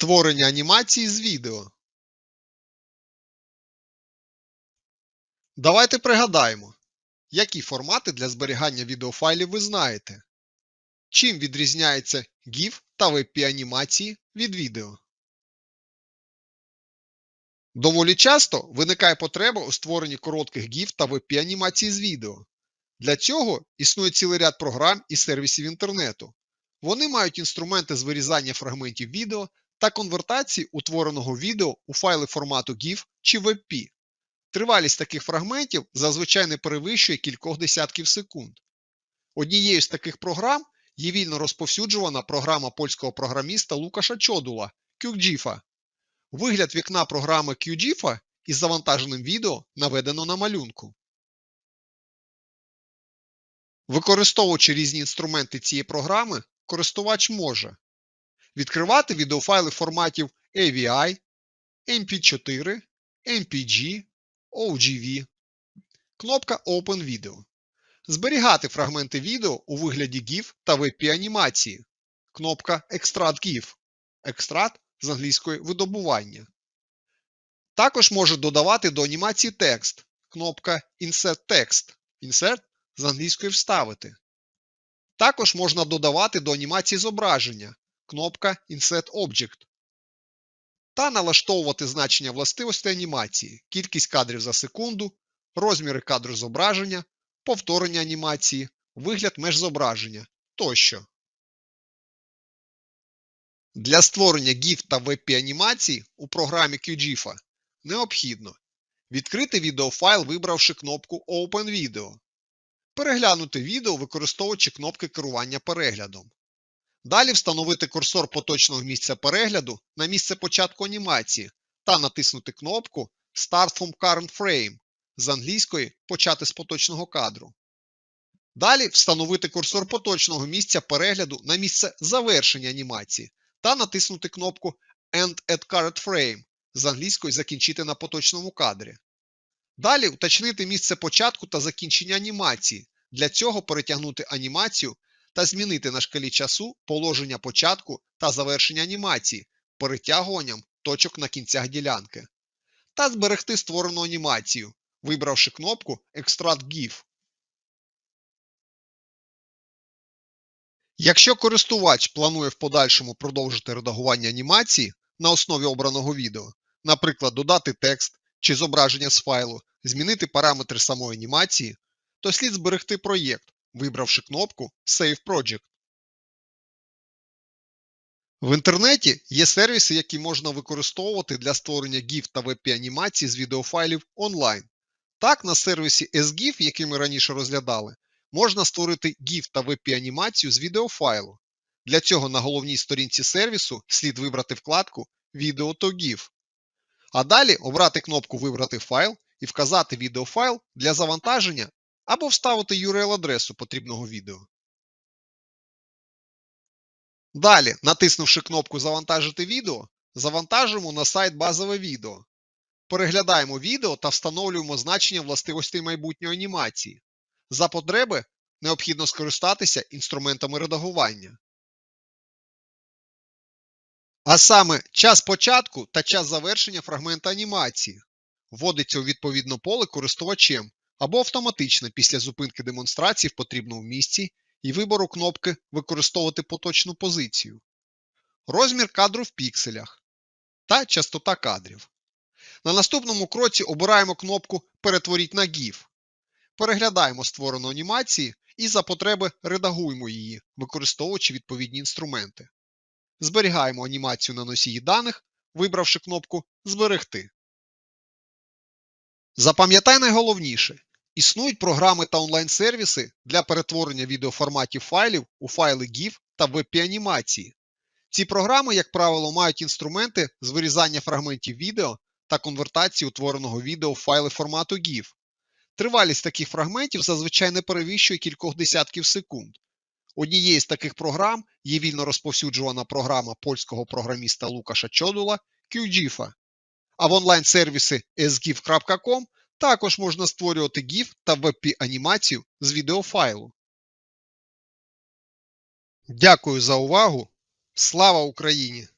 Створення анімації з відео. Давайте пригадаємо, які формати для зберігання відеофайлів ви знаєте. Чим відрізняється GIF та WebP анімації від відео. Доволі часто виникає потреба у створенні коротких GIF та WebP анімацій з відео. Для цього існує цілий ряд програм і сервісів інтернету. Вони мають інструменти з вирізання фрагментів відео та конвертації утвореного відео у файли формату GIF чи WebP. Тривалість таких фрагментів зазвичай не перевищує кількох десятків секунд. Однією з таких програм є вільно розповсюджувана програма польського програміста Лукаша Чодула QGIF. Вигляд вікна програми QGIF із завантаженим відео наведено на малюнку. Використовуючи різні інструменти цієї програми, користувач може відкривати відеофайли форматів AVI, MP4, MPG, OGV, кнопка Open Video, зберігати фрагменти відео у вигляді GIF та WebP анімації, кнопка Extract GIF, екстракт з англійської видобування. Також може додавати до анімації текст, кнопка Insert Text, Insert з англійської вставити. Також можна додавати до анімації зображення, кнопка Insert Object. Та налаштовувати значення властивостей анімації, кількість кадрів за секунду, розміри кадру зображення, повторення анімації, вигляд межзображення тощо. Для створення GIF та WebP анімацій у програмі QGIF необхідно відкрити відеофайл, вибравши кнопку Open Video, переглянути відео, використовуючи кнопки керування переглядом. Далі встановити курсор поточного місця перегляду на місце початку анімації та натиснути кнопку Start from Current Frame з англійської Почати з поточного кадру. Далі встановити курсор поточного місця перегляду на місце завершення анімації та натиснути кнопку End at Current Frame з англійської Закінчити на поточному кадрі. Далі уточнити місце початку та закінчення анімації. Для цього перетягнути анімацію та змінити на шкалі часу положення початку та завершення анімації перетягуванням точок на кінцях ділянки. Та зберегти створену анімацію, вибравши кнопку Extract GIF. Якщо користувач планує в подальшому продовжити редагування анімації на основі обраного відео, наприклад, додати текст чи зображення з файлу, змінити параметри самої анімації, то слід зберегти проєкт, вибравши кнопку Save Project. В інтернеті є сервіси, які можна використовувати для створення GIF та WebP анімацій з відеофайлів онлайн. Так, на сервісі SGIF, який ми раніше розглядали, можна створити GIF та WebP анімацію з відеофайлу. Для цього на головній сторінці сервісу слід вибрати вкладку Відео то GIF. А далі обрати кнопку Вибрати файл і вказати відеофайл для завантаження або вставити URL-адресу потрібного відео. Далі, натиснувши кнопку Завантажити відео, завантажуємо на сайт базове відео. Переглядаємо відео та встановлюємо значення властивостей майбутньої анімації. За потреби необхідно скористатися інструментами редагування. А саме час початку та час завершення фрагмента анімації вводиться у відповідне поле користувачем або автоматично після зупинки демонстрації в потрібному місці і вибору кнопки Використовувати поточну позицію, розмір кадру в пікселях та частота кадрів. На наступному кроці обираємо кнопку Перетворіть на GIF. Переглядаємо створену анімацію і за потреби редагуємо її, використовуючи відповідні інструменти. Зберігаємо анімацію на носії даних, вибравши кнопку Зберегти. Запам'ятай найголовніше. Існують програми та онлайн-сервіси для перетворення відеоформатів файлів у файли GIF та WebP анімації. Ці програми, як правило, мають інструменти з вирізання фрагментів відео та конвертації утвореного відео в файли формату GIF. Тривалість таких фрагментів зазвичай не перевищує кількох десятків секунд. Однією з таких програм є вільно розповсюджувана програма польського програміста Лукаша Чодула QGIF. А в онлайн-сервіси sgif.com також можна створювати GIF та WebP анімацію з відеофайлу. Дякую за увагу! Слава Україні!